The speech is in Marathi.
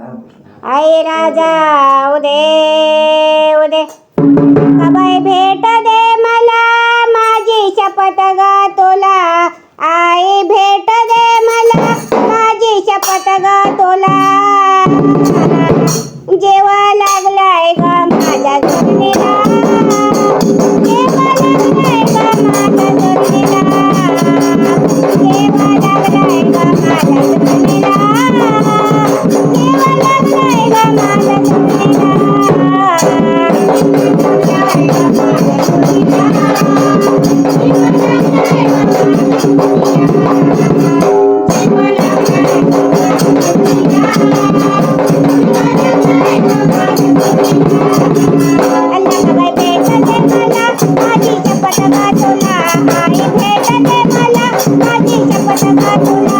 आई राजा उदे उदे. कबाई भेट दे मला माझी शपथ ग तुला. आई भेट दे मला माझी शपथ ग तुला. जेव्हा ಬಂದೆ ಬಲ ಬಾಗಿ ಚಪಟ ಕಾಟುಲ